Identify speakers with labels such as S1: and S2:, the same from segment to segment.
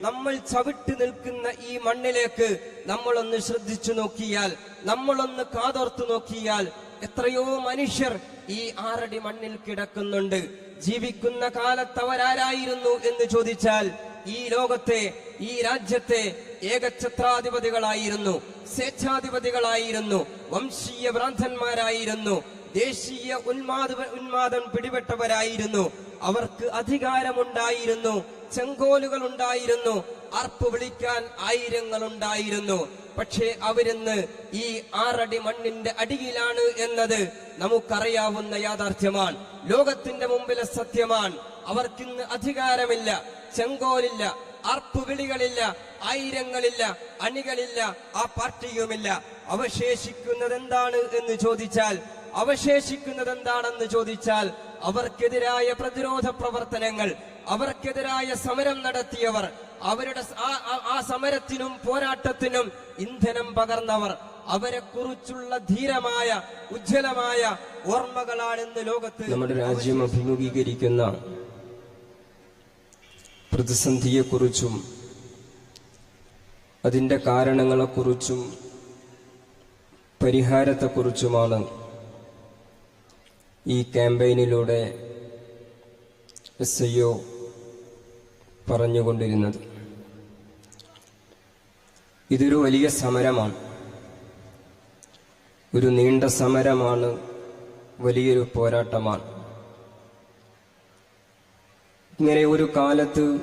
S1: നമ്മൾ ചവിട്ടി നിൽക്കുന്ന ഈ മണ്ണിലേക്ക് നമ്മളൊന്ന് ശ്രദ്ധിച്ചു നോക്കിയാൽ നമ്മളൊന്ന് കാതോർത്തു നോക്കിയാൽ എത്രയോ മനുഷ്യർ ഈ ആറടി മണ്ണിൽ കിടക്കുന്നുണ്ട്. ജീവിക്കുന്ന കാലത്ത് അവരാരായിരുന്നു എന്ന് ചോദിച്ചാൽ ഈ ലോകത്തെ ഈ രാജ്യത്തെ ഏകഛത്രാധിപതികളായിരുന്നു സ്വേച്ഛാധിപതികളായിരുന്നു വംശീയ ഭ്രാന്തന്മാരായിരുന്നു ദേശീയ ഉന്മാദ ഉന്മാദം പിടിപെട്ടവരായിരുന്നു. അവർക്ക് അധികാരമുണ്ടായിരുന്നു. ചെങ്കോലുകൾ ഉണ്ടായിരുന്നു അർപ്പ് വിളിക്കാൻ ആയിരങ്ങൾ ഉണ്ടായിരുന്നു പക്ഷേ അവരിന്ന് ഈ ആറടി മണ്ണിന്റെ അടിയിലാണ് എന്നത് നമുക്കറിയാവുന്ന യാഥാർത്ഥ്യമാണ്. ലോകത്തിന്റെ മുമ്പിലെ സത്യമാണ്. അവർക്കിന്ന് അധികാരമില്ല ചെങ്കോലില്ല അർപ്പ് വിളികളില്ല ആയിരങ്ങളില്ല അണികളില്ല ആ പാർട്ടിയുമില്ല. അവശേഷിക്കുന്നത് എന്താണ് എന്ന് ചോദിച്ചാൽ അവശേഷിക്കുന്നത് എന്താണെന്ന് ചോദിച്ചാൽ അവർക്കെതിരായ പ്രതിരോധ പ്രവർത്തനങ്ങൾ അവർക്കെതിരായ സമരം നടത്തിയവർ അവരുടെ ആ- സമരത്തിനും പോരാട്ടത്തിനും ഇന്ധനം പകർന്നവർ അവരെ കുറിച്ചുള്ള ധീരമായ ഉജ്ജ്വലമായ ഓർമ്മകളാണ് ഓർമ്മകളാണെന്ന് ലോകത്ത് നമ്മുടെ രാജ്യം അഭിമുഖീകരിക്കുന്ന പ്രതിസന്ധിയെക്കുറിച്ചും അതിന്റെ കാരണങ്ങളെക്കുറിച്ചും പരിഹാരത്തെക്കുറിച്ചുമാണ് ഈ ക്യാമ്പയിനിലൂടെ എസ് ഐ ഒ പറഞ്ഞുകൊണ്ടിരുന്നത്. ഇതൊരു വലിയ സമരമാണ്. ഒരു നീണ്ട സമരമാണ്. വലിയൊരു പോരാട്ടമാണ്. ഇങ്ങനെ ഒരു കാലത്ത്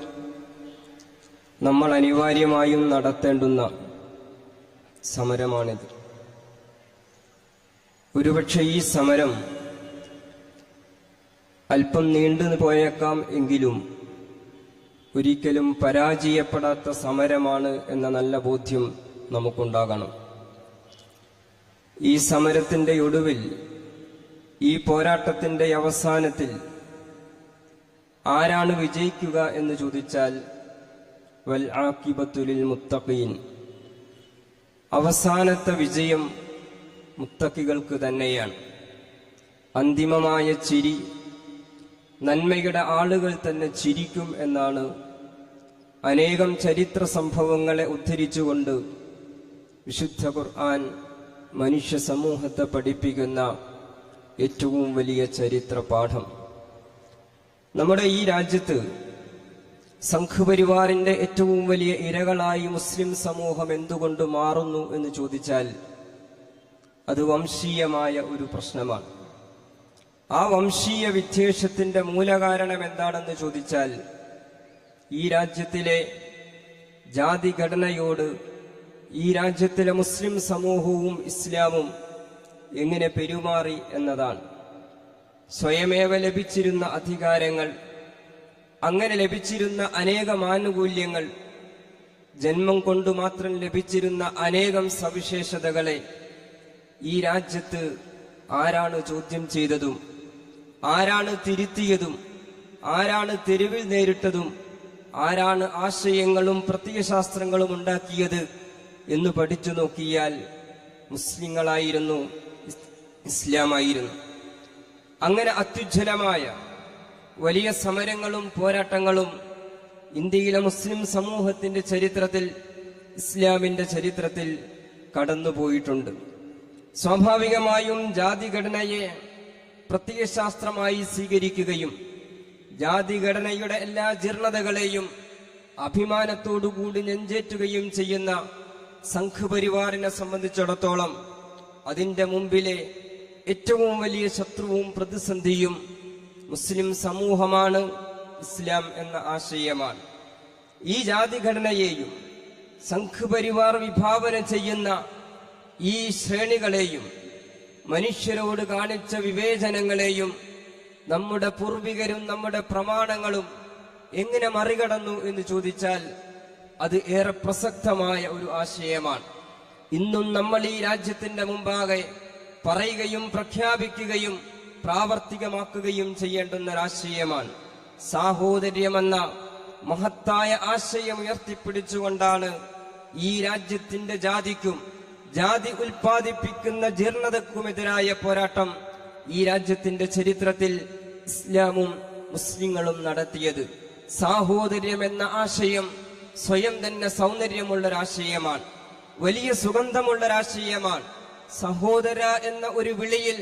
S1: നമ്മൾ അനിവാര്യമായും നടത്തേണ്ടുന്ന സമരമാണിത്. ഒരുപക്ഷെ ഈ സമരം അല്പം നീണ്ടു പോയേക്കാം എങ്കിലും ഒരിക്കലും പരാജയപ്പെടാത്ത സമരമാണ് എന്ന നല്ല ബോധ്യം നമുക്കുണ്ടാകണം. ഈ സമരത്തിന്റെ ഒടുവിൽ ഈ പോരാട്ടത്തിന്റെ അവസാനത്തിൽ ആരാണ് വിജയിക്കുക എന്ന് ചോദിച്ചാൽ വൽ ആക്കിബത്തുലിൽ മുത്തഖീൻ. അവസാനത്തെ വിജയം മുത്തക്കികൾക്ക് തന്നെയാണ്. അന്തിമമായ ചിരി നന്മയുടെ ആളുകൾ തന്നെ ചിരിക്കും എന്നാണ് അനേകം ചരിത്ര സംഭവങ്ങളെ ഉദ്ധരിച്ചുകൊണ്ട് വിശുദ്ധ ഖുർആൻ മനുഷ്യ സമൂഹത്തെ പഠിപ്പിക്കുന്ന ഏറ്റവും വലിയ ചരിത്ര പാഠം. നമ്മുടെ ഈ രാജ്യത്ത് സംഘപരിവാറിന്റെ ഏറ്റവും വലിയ ഇരകളായി മുസ്ലിം സമൂഹം എന്തുകൊണ്ട് മാറുന്നു എന്ന് ചോദിച്ചാൽ അത് വംശീയമായ ഒരു പ്രശ്നമാണ്. ആ വംശീയ വിദ്വേഷത്തിന്റെ മൂലകാരണം എന്താണെന്ന് ചോദിച്ചാൽ ഈ രാജ്യത്തിലെ ജാതിഘടനയോട് ഈ രാജ്യത്തിലെ മുസ്ലിം സമൂഹവും ഇസ്ലാമും എങ്ങനെ പെരുമാറി എന്നതാണ്. സ്വയമേവ ലഭിച്ചിരുന്ന അധികാരങ്ങൾ അങ്ങനെ ലഭിച്ചിരുന്ന അനേകം ആനുകൂല്യങ്ങൾ ജന്മം കൊണ്ട് മാത്രം ലഭിച്ചിരുന്ന അനേകം സവിശേഷതകളെ ഈ രാജ്യത്ത് ആരാണ് ചോദ്യം ചെയ്തതും ആരാണ് തിരുത്തിയതും ആരാണ് തെരുവിൽ നേരിട്ടതും ആരാണ് ആശയങ്ങളും പ്രത്യയശാസ്ത്രങ്ങളും ഉണ്ടാക്കിയത് എന്ന് പഠിച്ചു നോക്കിയാൽ മുസ്ലിങ്ങളായിരുന്നു ഇസ്ലാമായിരുന്നു. അങ്ങനെ അത്യുജ്വലമായ വലിയ സമരങ്ങളും പോരാട്ടങ്ങളും ഇന്ത്യയിലെ മുസ്ലിം സമൂഹത്തിന്റെ ചരിത്രത്തിൽ ഇസ്ലാമിന്റെ ചരിത്രത്തിൽ കടന്നുപോയിട്ടുണ്ട്. സ്വാഭാവികമായും ജാതിഘടനയെ പ്രത്യയശാസ്ത്രമായി സ്വീകരിക്കുകയും ജാതിഘടനയുടെ എല്ലാ ജീർണതകളെയും അഭിമാനത്തോടുകൂടി നെഞ്ചേറ്റുകയും ചെയ്യുന്ന സംഘപരിവാറിനെ സംബന്ധിച്ചിടത്തോളം അതിന്റെ മുമ്പിലെ ഏറ്റവും വലിയ ശത്രുവും പ്രതിസന്ധിയും മുസ്ലിം സമൂഹമാണ് ഇസ്ലാം എന്ന ആശയമാണ്. ഈ ജാതിഘടനയെയും സംഘപരിവാർ വിഭാവന ചെയ്യുന്ന ഈ ശ്രേണികളെയും മനുഷ്യരോട് കാണിച്ച വിവേചനങ്ങളെയും നമ്മുടെ പൂർവികരും നമ്മുടെ പ്രമാണങ്ങളും എങ്ങനെ മറികടന്നു എന്ന് ചോദിച്ചാൽ അത് ഏറെ പ്രസക്തമായ ഒരു ആശയമാണ്. ഇന്നും നമ്മൾ ഈ രാജ്യത്തിന്റെ മുമ്പാകെ പറയുകയും പ്രഖ്യാപിക്കുകയും പ്രാവർത്തികമാക്കുകയും ചെയ്യേണ്ടുന്ന ഒരാശയമാണ് സാഹോദര്യമെന്ന മഹത്തായ ആശയം ഉയർത്തിപ്പിടിച്ചുകൊണ്ടാണ് ഈ രാജ്യത്തിന്റെ ജാതിക്കും ജാതി ഉൽപ്പാദിപ്പിക്കുന്ന ജീർണതക്കുമെതിരായ പോരാട്ടം ഈ രാജ്യത്തിന്റെ ചരിത്രത്തിൽ ഇസ്ലാമും മുസ്ലിങ്ങളും നടത്തിയത്. സാഹോദര്യം എന്ന ആശയം സ്വയം തന്നെ സൗന്ദര്യമുള്ള ഒരാശയമാണ് വലിയ സുഗന്ധമുള്ള ഒരാശയമാണ് സഹോദര എന്ന ഒരു വിളിയിൽ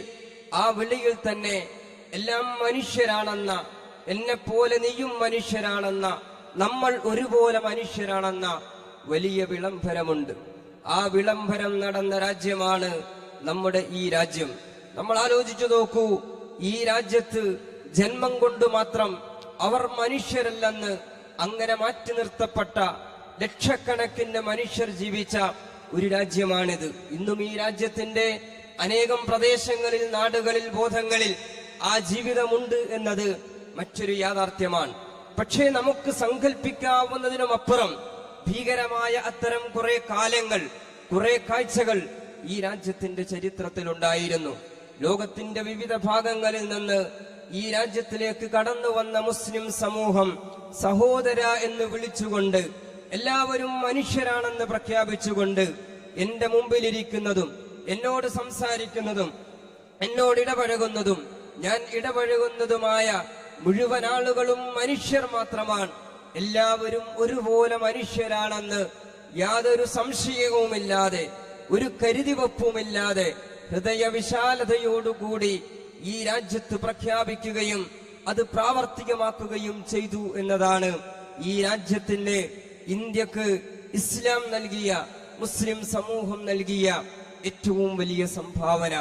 S1: ആ വിളിയിൽ തന്നെ എല്ലാം മനുഷ്യരാണെന്ന എന്നെ പോലെ നീയും മനുഷ്യരാണെന്ന നമ്മൾ ഒരുപോലെ മനുഷ്യരാണെന്ന വലിയ വിളംബരമുണ്ട്. ആ വിളംബരം നടന്ന രാജ്യമാണ് നമ്മുടെ ഈ രാജ്യം. നമ്മൾ ആലോചിച്ചു നോക്കൂ ഈ രാജ്യത്ത് ജന്മം കൊണ്ട് മാത്രം അവർ മനുഷ്യരല്ലെന്ന് അങ്ങനെ മാറ്റി നിർത്തപ്പെട്ട ലക്ഷക്കണക്കിന് മനുഷ്യർ ജീവിച്ച ഒരു രാജ്യമാണിത്. ഇന്നും ഈ രാജ്യത്തിന്റെ അനേകം പ്രദേശങ്ങളിൽ നാടുകളിൽ ബോധങ്ങളിൽ ആ ജീവിതമുണ്ട് എന്നത് മറ്റൊരു യാഥാർത്ഥ്യമാണ്. പക്ഷേ നമുക്ക് സങ്കല്പിക്കാവുന്നതിനുമപ്പുറം ഭീകരമായ അത്തരം കുറെ കാലങ്ങൾ കുറെ കാഴ്ചകൾ ഈ രാജ്യത്തിന്റെ ചരിത്രത്തിൽ ഉണ്ടായിരുന്നു ലോകത്തിന്റെ വിവിധ ഭാഗങ്ങളിൽ നിന്ന് ഈ രാജ്യത്തിലേക്ക് കടന്നു വന്ന മുസ്ലിം സമൂഹം സഹോദര എന്ന് വിളിച്ചുകൊണ്ട് എല്ലാവരും മനുഷ്യരാണെന്ന് പ്രഖ്യാപിച്ചുകൊണ്ട് എന്റെ മുമ്പിലിരിക്കുന്നതും എന്നോട് സംസാരിക്കുന്നതും എന്നോട് ഇടപഴകുന്നതും ഞാൻ ഇടപഴകുന്നതുമായ മുഴുവൻ ആളുകളും മനുഷ്യർ മാത്രമാണ്. എല്ലാവരും ഒരുപോലെ മനുഷ്യരാണെന്ന് യാതൊരു സംശയവുമില്ലാതെ ഒരു കരുതിവെപ്പുമില്ലാതെ ഹൃദയവിശാലതയോടുകൂടി ഈ രാജ്യത്ത് പ്രഖ്യാപിക്കുകയും അത് പ്രാവർത്തികമാക്കുകയും ചെയ്തു എന്നതാണ് ഈ രാജ്യത്തിന് ഇന്ത്യയ്ക്ക് ഇസ്ലാം നൽകിയ മുസ്ലിം സമൂഹം നൽകിയ ഏറ്റവും വലിയ സംഭാവന.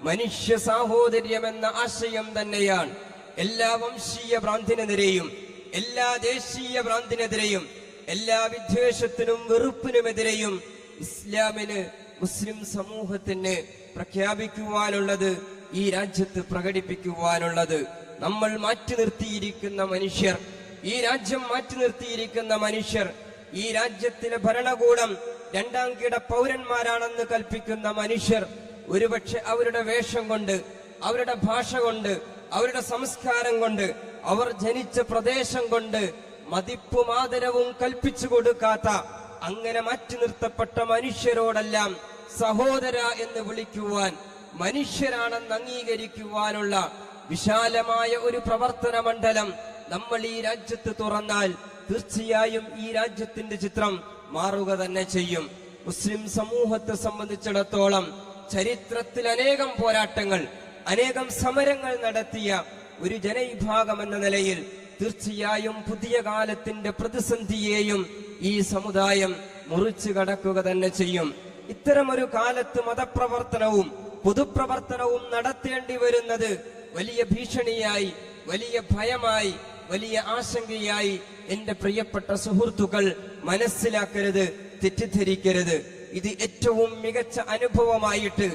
S1: മനുഷ്യ സാഹോദര്യം എന്ന ആശയം തന്നെയാണ് എല്ലാ വംശീയ ഭ്രാന്തിനെതിരെയും എല്ലാ ദേശീയ ഭ്രാന്തിനെതിരെയും എല്ലാ വിദ്വേഷത്തിനും വെറുപ്പിനുമെതിരെയും ഇസ്ലാമിന് മുസ്ലിം സമൂഹത്തിന് പ്രഖ്യാപിക്കുവാനുള്ളത് ഈ രാജ്യത്ത് പ്രകടിപ്പിക്കുവാനുള്ളത്. നമ്മൾ മാറ്റി നിർത്തിയിരിക്കുന്ന മനുഷ്യർ ഈ രാജ്യം മാറ്റി നിർത്തിയിരിക്കുന്ന മനുഷ്യർ ഈ രാജ്യത്തിലെ ഭരണകൂടം രണ്ടാം കിട പൗരന്മാരാണെന്ന് കൽപ്പിക്കുന്ന മനുഷ്യർ ഒരുപക്ഷെ അവരുടെ വേഷം കൊണ്ട് അവരുടെ ഭാഷ കൊണ്ട് അവരുടെ സംസ്കാരം കൊണ്ട് അവർ ജനിച്ച പ്രദേശം കൊണ്ട് മതിപ്പും ആദരവും കൽപ്പിച്ചു കൊടുക്കാത്ത അങ്ങനെ മാറ്റി നിർത്തപ്പെട്ട മനുഷ്യരോടെല്ലാം സഹോദര എന്ന് വിളിക്കുവാൻ മനുഷ്യരാണെന്ന് അംഗീകരിക്കുവാനുള്ള വിശാലമായ ഒരു പ്രവർത്തന മണ്ഡലം നമ്മൾ ഈ രാജ്യത്ത് തുറന്നാൽ തീർച്ചയായും ഈ രാജ്യത്തിന്റെ ചിത്രം മാറുക തന്നെ ചെയ്യും. മുസ്ലിം സമൂഹത്തെ സംബന്ധിച്ചിടത്തോളം ചരിത്രത്തിൽ അനേകം പോരാട്ടങ്ങൾ അനേകം സമരങ്ങൾ നടത്തിയ ഒരു ജനവിഭാഗം എന്ന നിലയിൽ തീർച്ചയായും പുതിയ കാലത്തിന്റെ പ്രതിസന്ധിയെയും ഈ സമുദായം മുറിച്ചു കടക്കുക തന്നെ ചെയ്യും. ഇത്തരമൊരു കാലത്ത് മതപ്രവർത്തനവും പൊതുപ്രവർത്തനവും നടത്തേണ്ടി വരുന്നത് വലിയ ഭീഷണിയായി വലിയ ഭയമായി വലിയ ആശങ്കയായി എന്റെ പ്രിയപ്പെട്ട സുഹൃത്തുക്കൾ മനസ്സിലാക്കരുത് തെറ്റിദ്ധരിക്കരുത്. ഇത് ഏറ്റവും മികച്ച അനുഭവമായിട്ട്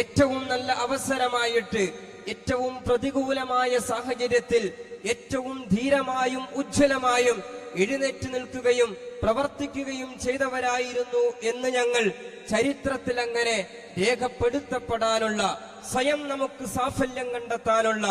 S1: ഏറ്റവും നല്ല അവസരമായിട്ട് ഏറ്റവും പ്രതികൂലമായ സാഹചര്യത്തിൽ ഏറ്റവും ധീരമായും ഉജ്ജ്വലമായും എഴുന്നേറ്റ് നിൽക്കുകയും പ്രവർത്തിക്കുകയും ചെയ്തവരായിരുന്നു എന്ന് ഞങ്ങൾ ചരിത്രത്തിൽ അങ്ങനെ രേഖപ്പെടുത്തപ്പെടാനുള്ള സ്വയം നമുക്ക് സാഫല്യം കണ്ടെത്താനുള്ള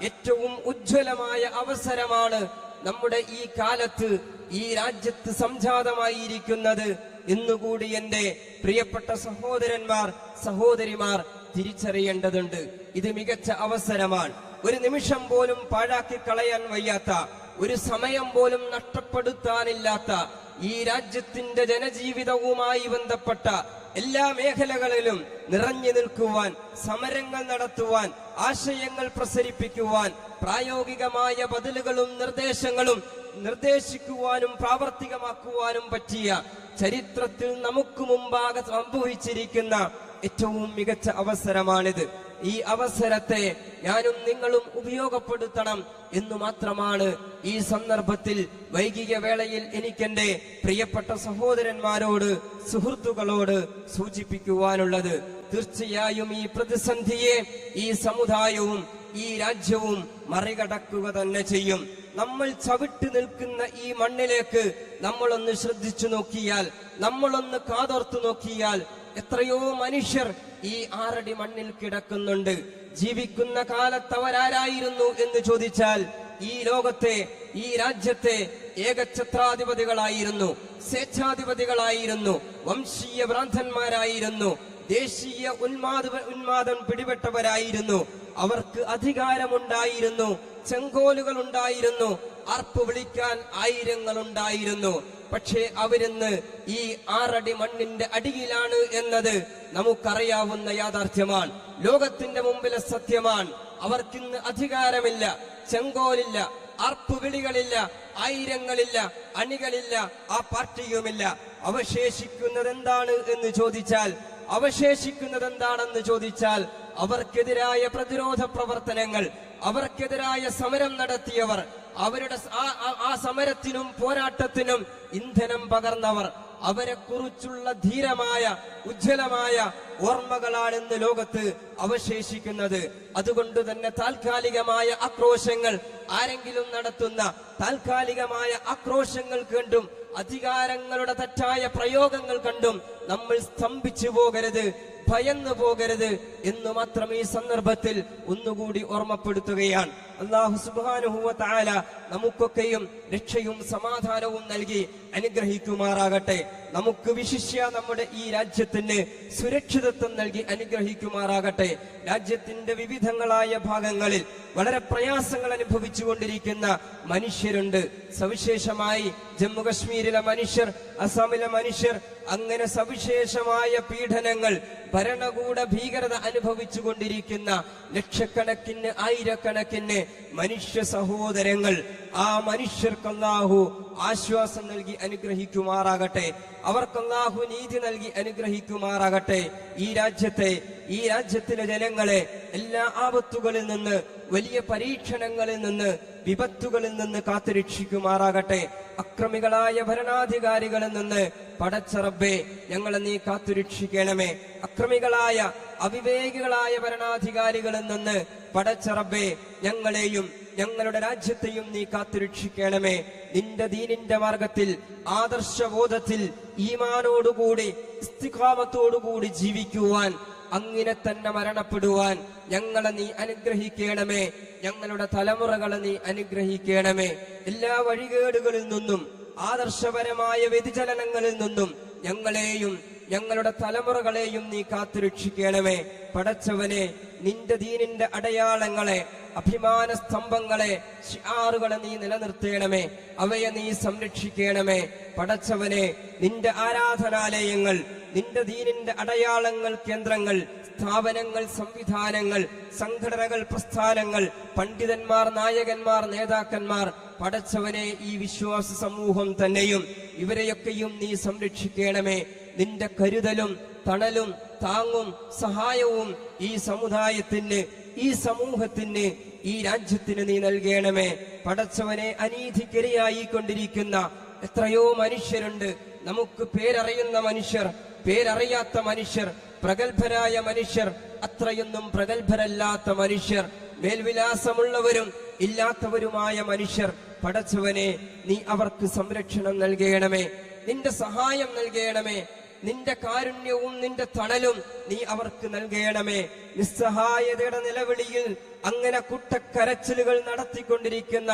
S1: ഏറ്റവും ഉജ്ജ്വലമായ അവസരമാണ് നമ്മുടെ ഈ കാലത്ത് ഈ രാജ്യത്ത് സംജാതമായിരിക്കുന്നത്. എന്നുകൂടി എന്റെ പ്രിയപ്പെട്ട സഹോദരന്മാർ സഹോദരിമാർ തിരിച്ചറിയേണ്ടതുണ്ട്. ഇത് മികച്ച അവസരമാണ്. ഒരു നിമിഷം പോലും പാഴാക്കി കളയാൻ വയ്യാത്ത ഒരു സമയം പോലും നഷ്ടപ്പെടുത്താനില്ലാത്ത ഈ രാജ്യത്തിന്റെ ജനജീവിതവുമായി ബന്ധപ്പെട്ട എല്ലാ മേഖലകളിലും നിറഞ്ഞു നിൽക്കുവാൻ സമരങ്ങൾ നടത്തുവാൻ ആശയങ്ങൾ പ്രസരിപ്പിക്കുവാൻ പ്രായോഗികമായ ബദലുകളും നിർദ്ദേശങ്ങളും നിർദ്ദേശിക്കുവാനും പ്രാവർത്തികമാക്കുവാനും പറ്റിയ ചരിത്രത്തിൽ നമുക്ക് മുമ്പാകെ സംഭവിച്ചിരിക്കുന്ന ഏറ്റവും മികച്ച അവസരമാണിത്. ഈ അവസരത്തെ ഞാനും നിങ്ങളും ഉപയോഗപ്പെടുത്തണം എന്നു മാത്രമാണ് ഈ സന്ദർഭത്തിൽ വൈകിക വേളയിൽ എനിക്കെന്റെ പ്രിയപ്പെട്ട സഹോദരന്മാരോട് സുഹൃത്തുക്കളോട് സൂചിപ്പിക്കുവാനുള്ളത്. തീർച്ചയായും ഈ പ്രതിസന്ധിയെ ഈ സമുദായവും ഈ രാജ്യവും മറികടക്കുക തന്നെ ചെയ്യും. നമ്മൾ ചവിട്ടി നിൽക്കുന്ന ഈ മണ്ണിലേക്ക് നമ്മളൊന്ന് ശ്രദ്ധിച്ചു നോക്കിയാൽ നമ്മളൊന്ന് കാതോർത്തു നോക്കിയാൽ എത്രയോ മനുഷ്യർ ഈ ആറടി മണ്ണിൽ കിടക്കുന്നുണ്ട്. ജീവിക്കുന്ന കാലത്ത് അവരാരായിരുന്നു എന്ന് ചോദിച്ചാൽ ഈ ലോകത്തെ ഈ രാജ്യത്തെ ഏകഛത്രാധിപതികളായിരുന്നു. സ്വേച്ഛാധിപതികളായിരുന്നു. വംശീയ ഭ്രാന്തന്മാരായിരുന്നു. ദേശീയ ഉന്മാദ ഉന്മാദം പിടിപെട്ടവരായിരുന്നു. അവർക്ക് അധികാരമുണ്ടായിരുന്നു. ചെങ്കോലുകൾ ഉണ്ടായിരുന്നു ആർപ്പ് വിളിക്കാൻ ആയിരങ്ങളുണ്ടായിരുന്നു. പക്ഷേ അവരിന്ന് ഈ ആറടി മണ്ണിന്റെ അടിയിലാണ് എന്നത് നമുക്കറിയാവുന്ന യാഥാർത്ഥ്യമാണ്. ലോകത്തിന്റെ മുമ്പിലെ സത്യമാണ്. അവർക്കിന്ന് അധികാരമില്ല ചെങ്കോലില്ല ആർപ്പുവിളികളില്ല ആയിരങ്ങളില്ല അണികളില്ല ആ പാർട്ടിയുമില്ല. അവശേഷിക്കുന്നത് എന്താണ് എന്ന് ചോദിച്ചാൽ അവശേഷിക്കുന്നത് എന്താണെന്ന് ചോദിച്ചാൽ അവർക്കെതിരായ പ്രതിരോധ പ്രവർത്തനങ്ങൾ അവർക്കെതിരായ സമരം നടത്തിയവർ അവരുടെ ആ- സമരത്തിനും പോരാട്ടത്തിനും ഇന്ധനം പകർന്നവർ അവരെ കുറിച്ചുള്ള ധീരമായ ഉജ്ജ്വലമായ ഓർമ്മകളാണ് ലോകത്ത് അവശേഷിക്കുന്നത്. അതുകൊണ്ട് തന്നെ താൽക്കാലികമായ ആക്രോശങ്ങൾ ആരെങ്കിലും നടത്തുന്ന താൽക്കാലികമായ ആക്രോശങ്ങൾ കണ്ടും അധികാരങ്ങളുടെ തെറ്റായ പ്രയോഗങ്ങൾ കണ്ടും നമ്മൾ സ്തംഭിച്ചു പോകരുത്. ഭയന്നു പോകരുത് എന്ന് മാത്രം ഈ സന്ദർഭത്തിൽ ഒന്നുകൂടി ഓർമ്മപ്പെടുത്തുകയാണ്. അള്ളാഹു സുബാനുഹുവ താല നമുക്കൊക്കെയും രക്ഷയും സമാധാനവും നൽകി അനുഗ്രഹിക്കുമാറാകട്ടെ. നമുക്ക് വിശിഷ്യ നമ്മുടെ ഈ രാജ്യത്തിന് സുരക്ഷിതത്വം നൽകി അനുഗ്രഹിക്കുമാറാകട്ടെ. രാജ്യത്തിന്റെ വിവിധങ്ങളായ ഭാഗങ്ങളിൽ വളരെ പ്രയാസങ്ങൾ അനുഭവിച്ചുകൊണ്ടിരിക്കുന്ന മനുഷ്യരുണ്ട്. സവിശേഷമായി ജമ്മു കശ്മീരിലെ മനുഷ്യർ അസാമിലെ മനുഷ്യർ അങ്ങനെ സവിശേഷമായ പീഡനങ്ങൾ ഭരണകൂട ഭീകരത അനുഭവിച്ചു കൊണ്ടിരിക്കുന്ന ലക്ഷക്കണക്കിന് ആയിരക്കണക്കിന് മനുഷ്യ സഹോദരങ്ങൾ ആ മനുഷ്യർക്കല്ലാഹു ആശ്വാസം നൽകി അനുഗ്രഹിക്കുമാറാകട്ടെ അവർക്കല്ലാഹു നീതി നൽകി അനുഗ്രഹിക്കുമാറാകട്ടെ. ഈ രാജ്യത്തെ ഈ രാജ്യത്തിലെ ജനങ്ങളെ എല്ലാ ആപത്തുകളിൽ നിന്ന് വലിയ പരീക്ഷണങ്ങളിൽ നിന്ന് വിപത്തുകളിൽ നിന്ന് കാത്തുരക്ഷിക്കുമാറാകട്ടെ. അക്രമികളായ ഭരണാധികാരികളിൽ നിന്ന് പടച്ചറബേ ഞങ്ങളെ നീ കാത്തുരക്ഷിക്കണമേ. അക്രമികളായ അവിവേകികളായ ഭരണാധികാരികളിൽ നിന്ന് പടച്ചറബേ ഞങ്ങളെയും ഞങ്ങളുടെ രാജ്യത്തെയും നീ കാത്തുരക്ഷിക്കണമേ. നിന്റെ ദീനിന്റെ മാർഗത്തിൽ ആദർശബോധത്തിൽ ഈമാനോടുകൂടി ഇസ്തിഖാമത്തോടുകൂടി ജീവിക്കുവാൻ അങ്ങനെ തന്നെ മരണപ്പെടുവാൻ ഞങ്ങളെ നീ അനുഗ്രഹിക്കണമേ. ഞങ്ങളുടെ തലമുറകളെ നീ അനുഗ്രഹിക്കണമേ. എല്ലാ വഴികേടുകളിൽ നിന്നും ആദർശപരമായ വ്യതിചലനങ്ങളിൽ നിന്നും ഞങ്ങളെയും ഞങ്ങളുടെ തലമുറകളെയും നീ കാത്തുരക്ഷിക്കണമേ. പടച്ചവനെ നിന്റെ ദീനിന്റെ അടയാളങ്ങളെ അഭിമാന സ്തംഭങ്ങളെ ആറുകളെ നീ നിലനിർത്തേണമേ. അവയെ നീ സംരക്ഷിക്കണമേ. പടച്ചവനെ നിന്റെ ആരാധനാലയങ്ങൾ നിന്റെ ദീനിന്റെ അടയാളങ്ങൾ കേന്ദ്രങ്ങൾ സ്ഥാപനങ്ങൾ സംവിധാനങ്ങൾ സംഘടനകൾ പ്രസ്ഥാനങ്ങൾ പണ്ഡിതന്മാർ നായകന്മാർ നേതാക്കന്മാർ പടച്ചവനെ ഈ വിശ്വാസ സമൂഹം തന്നെയും ഇവരെയൊക്കെയും നീ സംരക്ഷിക്കണമേ. നിന്റെ കരുതലും തണലും താങ്ങും സഹായവും ഈ സമുദായത്തിന് ഈ സമൂഹത്തിന് ഈ രാജ്യത്തിന് നീ നൽകണമേ. പടച്ചവനെ അനീതിക്കിരയായി കൊണ്ടിരിക്കുന്ന എത്രയോ മനുഷ്യരുണ്ട്. നമുക്ക് പേരറിയുന്ന മനുഷ്യർ പേരറിയാത്ത മനുഷ്യർ പ്രഗത്ഭരായ മനുഷ്യർ അത്രയൊന്നും പ്രഗത്ഭരല്ലാത്ത മനുഷ്യർ മേൽവിലാസമുള്ളവരും ഇല്ലാത്തവരുമായ മനുഷ്യർ പടച്ചവനെ നീ അവർക്ക് സംരക്ഷണം നൽകണമേ നിന്റെ സഹായം നൽകണമേ നിന്റെ കാരുണ്യവും നിന്റെ തണലും നീ അവർക്ക് നൽകണമേ. നിസ്സഹായതയുടെ നിലവിളിയിൽ അങ്ങനെ കുട്ടക്കരച്ചിലുകൾ നടത്തിക്കൊണ്ടിരിക്കുന്ന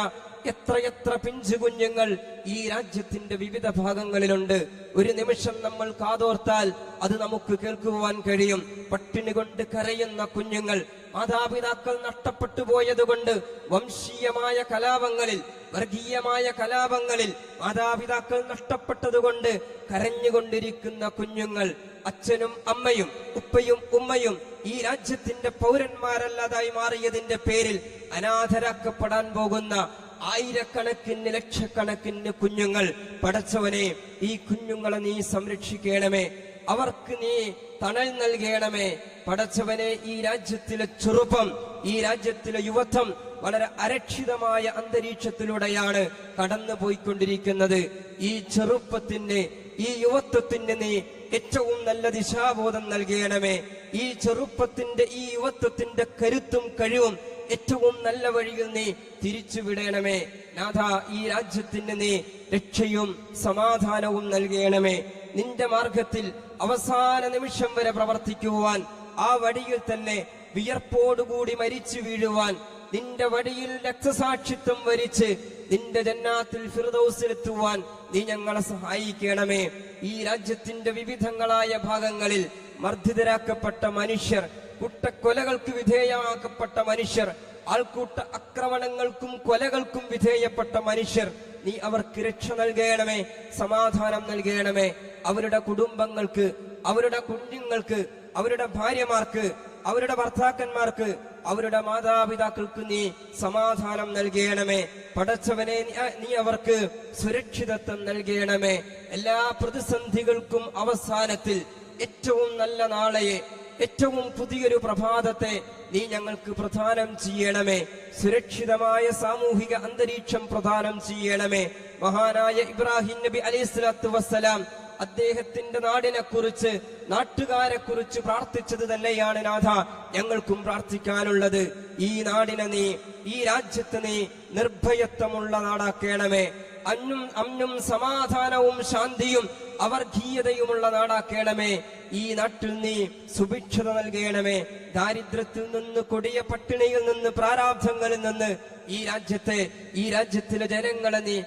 S1: എത്രയെത്ര പിഞ്ചു കുഞ്ഞുങ്ങൾ ഈ രാജ്യത്തിന്റെ വിവിധ ഭാഗങ്ങളിലുണ്ട്. ഒരു നിമിഷം നമ്മൾ കാതോർത്താൽ അത് നമുക്ക് കേൾക്കുവാൻ കഴിയും. പട്ടിണി കൊണ്ട് കരയുന്ന കുഞ്ഞുങ്ങൾ മാതാപിതാക്കൾ നഷ്ടപ്പെട്ടു പോയതുകൊണ്ട് വംശീയമായ കലാപങ്ങളിൽ വർഗീയമായ കലാപങ്ങളിൽ മാതാപിതാക്കൾ നഷ്ടപ്പെട്ടതുകൊണ്ട് കരഞ്ഞുകൊണ്ടിരിക്കുന്ന കുഞ്ഞുങ്ങൾ അച്ഛനും അമ്മയും ഉപ്പയും ഉമ്മയും ഈ രാജ്യത്തിന്റെ പൗരന്മാരല്ലാതായി മാറിയതിന്റെ പേരിൽ അനാഥരാക്കപ്പെടാൻ പോകുന്ന ആയിരക്കണക്കിന് ലക്ഷക്കണക്കിന് കുഞ്ഞുങ്ങൾ പടച്ചവനെ ഈ കുഞ്ഞുങ്ങളെ നീ സംരക്ഷിക്കണമേ. അവർക്ക് നീ തണൽ നൽകണമേ. പടച്ചവനെ ഈ രാജ്യത്തിലെ ചെറുപ്പം ഈ രാജ്യത്തിലെ യുവത്വം വളരെ അരക്ഷിതമായ അന്തരീക്ഷത്തിലൂടെയാണ് കടന്നു പോയിക്കൊണ്ടിരിക്കുന്നത് ഈ ചെറുപ്പത്തിന് ഈ യുവത്വത്തിന് നീ ഏറ്റവും നല്ല ദിശാബോധം നൽകണമേ. ഈ ചെറുപ്പത്തിന്റെ ഈ യുവത്വത്തിന്റെ കരുത്തും കഴിവും ഏറ്റവും നല്ല വഴിയിൽ നീ തിരിച്ചു തിരിച്ചുവിടണമേ നാഥ ഈ രാജ്യത്തിന് നീ രക്ഷയും സമാധാനവും നൽകണമേ. നിന്റെ മാർഗത്തിൽ അവസാന നിമിഷം വരെ പ്രവർത്തിക്കുവാൻ ആ വഴിയിൽ തന്നെ വിയർപ്പോടുകൂടി മരിച്ചു വീഴുവാൻ നിന്റെ വഴിയിൽ രക്തസാക്ഷിത്വം വരിച്ച് നിന്റെ ജന്നാത്തിൽ ഫിർദൌസിലെത്തുവാൻ നീ ഞങ്ങളെ സഹായിക്കണമേ. ഈ രാജ്യത്തിന്റെ വിവിധങ്ങളായ ഭാഗങ്ങളിൽ മർദ്ദിതരാക്കപ്പെട്ട മനുഷ്യർ കുട്ടക്കൊലകൾക്ക് വിധേയമാക്കപ്പെട്ട മനുഷ്യർ ആൾക്കൂട്ട ആക്രമണങ്ങൾക്കും കൊലകൾക്കും വിധേയപ്പെട്ട മനുഷ്യർ നീ അവർക്ക് രക്ഷ നൽകണമേ സമാധാനം നൽകണമേ. അവരുടെ കുടുംബങ്ങൾക്ക് അവരുടെ കുഞ്ഞുങ്ങൾക്ക് അവരുടെ ഭാര്യമാർക്ക് അവരുടെ ഭർത്താക്കന്മാർക്ക് അവരുടെ മാതാപിതാക്കൾക്ക് നീ സമാധാനം നൽകണമേ. പടച്ചവനെ നീ- അവർക്ക് സുരക്ഷിതത്വം നൽകണമേ. എല്ലാ പ്രതിസന്ധികൾക്കും അവസാനത്തിൽ ഏറ്റവും നല്ല നാളെയെ ഏറ്റവും പുതിയൊരു പ്രഭാതത്തെ നീ ഞങ്ങൾക്ക് പ്രദാനം ചെയ്യണമേ. സുരക്ഷിതമായ സാമൂഹിക അന്തരീക്ഷം പ്രദാനം ചെയ്യണമേ. മഹാനായ ഇബ്രാഹിം നബി അലൈഹി സ്വലാത്തു വസ്സലാം അദ്ദേഹത്തിന്റെ നാടിനെ കുറിച്ച് നാട്ടുകാരെ കുറിച്ച് പ്രാർത്ഥിച്ചത് തന്നെയാണ് നാഥ ഞങ്ങൾക്കും പ്രാർത്ഥിക്കാനുള്ളത്. ഈ നാടിനെ നീ ഈ രാജ്യത്തെ നീ നിർഭയത്വമുള്ള നാടാക്കണമേ. അന്നും അന്നും സമാധാനവും ശാന്തിയും അവർഗീയതയുമുള്ള നാടാക്കണമേ. ഈ നാട്ടിൽ നീ സുഭിക്ഷത നൽകണമേ. ദാരിദ്ര്യത്തിൽ നിന്ന് കൊടിയ പട്ടിണിയിൽ നിന്ന് പ്രാരാബ്ധങ്ങളിൽ നിന്ന് ഈ രാജ്യത്തെ ഈ രാജ്യത്തിലെ ജനങ്ങളെ നീ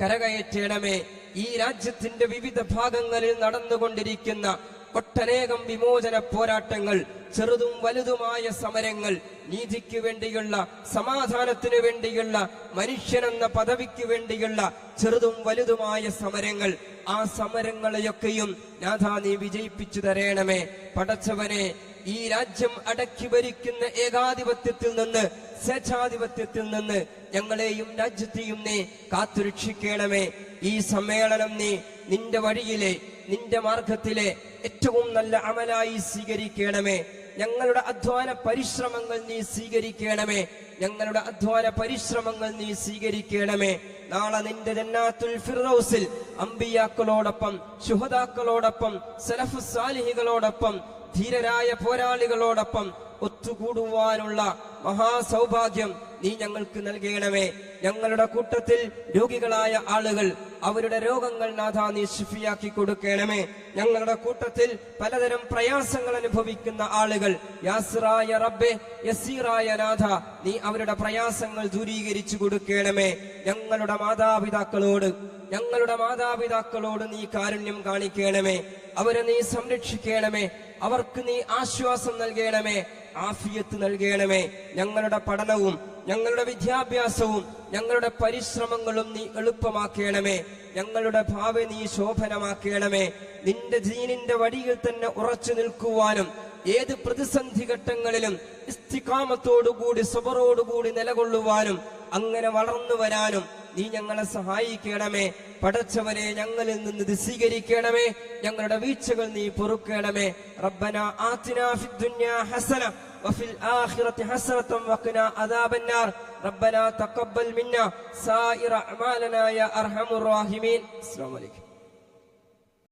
S1: കരകയറ്റണമേ. ഈ രാജ്യത്തിന്റെ വിവിധ ഭാഗങ്ങളിൽ നടന്നുകൊണ്ടിരിക്കുന്ന ഒട്ടനേകം വിമോചന പോരാട്ടങ്ങൾ ചെറുതും വലുതുമായ സമരങ്ങൾ നീതിക്ക് വേണ്ടിയുള്ള സമാധാനത്തിനു വേണ്ടിയുള്ള മനുഷ്യനെന്ന പദവിക്ക് വേണ്ടിയുള്ള ചെറുതും വലുതുമായ സമരങ്ങൾ. ആ സമരങ്ങളെയൊക്കെയും നാഥ നീ വിജയിപ്പിച്ചു തരേണമേ. പടച്ചവനെ ഈ രാജ്യം അടക്കി ഭരിക്കുന്ന ഏകാധിപത്യത്തിൽ നിന്ന് സ്വേച്ഛാധിപത്യത്തിൽ നിന്ന് ഞങ്ങളെയും രാജ്യത്തെയും നീ കാത്തുരക്ഷിക്കണമേ. ഈ സമ്മേളനം നീ നിന്റെ വഴിയിലെ നിന്റെ മാർഗത്തിലെ ഏറ്റവും നല്ല അമലായി സ്വീകരിക്കണമേ. ഞങ്ങളുടെ അധ്വാന പരിശ്രമങ്ങൾ നീ സ്വീകരിക്കണമേ. ഞങ്ങളുടെ അധ്വാന പരിശ്രമങ്ങൾ നീ സ്വീകരിക്കണമേ. നാളെ നിന്റെ ജന്നാത്തുൽ ഫിർദൗസിൽ അമ്പിയാക്കളോടൊപ്പം ശുഹദാക്കളോടൊപ്പം സലഫു സാലിഹികളോടൊപ്പം ധീരരായ പോരാളികളോടൊപ്പം ഒത്തുകൂടുവാനുള്ള മഹാസൗഭാഗ്യം നീ ഞങ്ങൾക്ക് നൽകണമേ. ഞങ്ങളുടെ കൂട്ടത്തിൽ രോഗികളായ ആളുകൾ അവരുടെ രോഗങ്ങൾ നാഥ നീ ശിഫിയാക്കി കൊടുക്കണമേ. ഞങ്ങളുടെ കൂട്ടത്തിൽ പലതരം പ്രയാസങ്ങൾ അനുഭവിക്കുന്ന ആളുകൾ. യാസിറായ റബ്ബെ യസീറായ നാഥ നീ അവരുടെ പ്രയാസങ്ങൾ ദൂരീകരിച്ചു കൊടുക്കണമേ. ഞങ്ങളുടെ മാതാപിതാക്കളോട് ഞങ്ങളുടെ മാതാപിതാക്കളോട് നീ കാരുണ്യം കാണിക്കണമേ. അവരെ നീ സംരക്ഷിക്കണമേ. അവർക്ക് നീ ആശ്വാസം നൽകണമേ. ആഫിയത്ത് നൽകണമേ. ഞങ്ങളുടെ പഠനവും ഞങ്ങളുടെ വിദ്യാഭ്യാസവും ഞങ്ങളുടെ പരിശ്രമങ്ങളും നീ എളുപ്പമാക്കണമേ. ഞങ്ങളുടെ ഭാവി നീ ശോഭനമാക്കണമേ. നിന്റെ ജീനിന്റെ വഴിയിൽ തന്നെ ഉറച്ചു നിൽക്കുവാനും ഏത് പ്രതിസന്ധി ഘട്ടങ്ങളിലും ഇസ്തികാമത്തോടുകൂടി സുബറോടുകൂടി നിലകൊള്ളുവാനും അങ്ങനെ വളർന്നു വരാനും നീ ഞങ്ങളെ സഹായിക്കണമേ. പടച്ചവനെ ഞങ്ങളിൽ നിന്ന് ഇത് സ്വീകരിക്കണമേ ഞങ്ങളുടെ വീഴ്ചകൾ നീ പൊറുക്കണമേ. റബ്ബന ആതിനാ ഫിദ്ദുനിയാ ഹസന. وفي الآخرة حسنة وقنا عذاب النار. ربنا تقبل منا سائر أعمالنا يا أرحم الراحمين. السلام عليكم.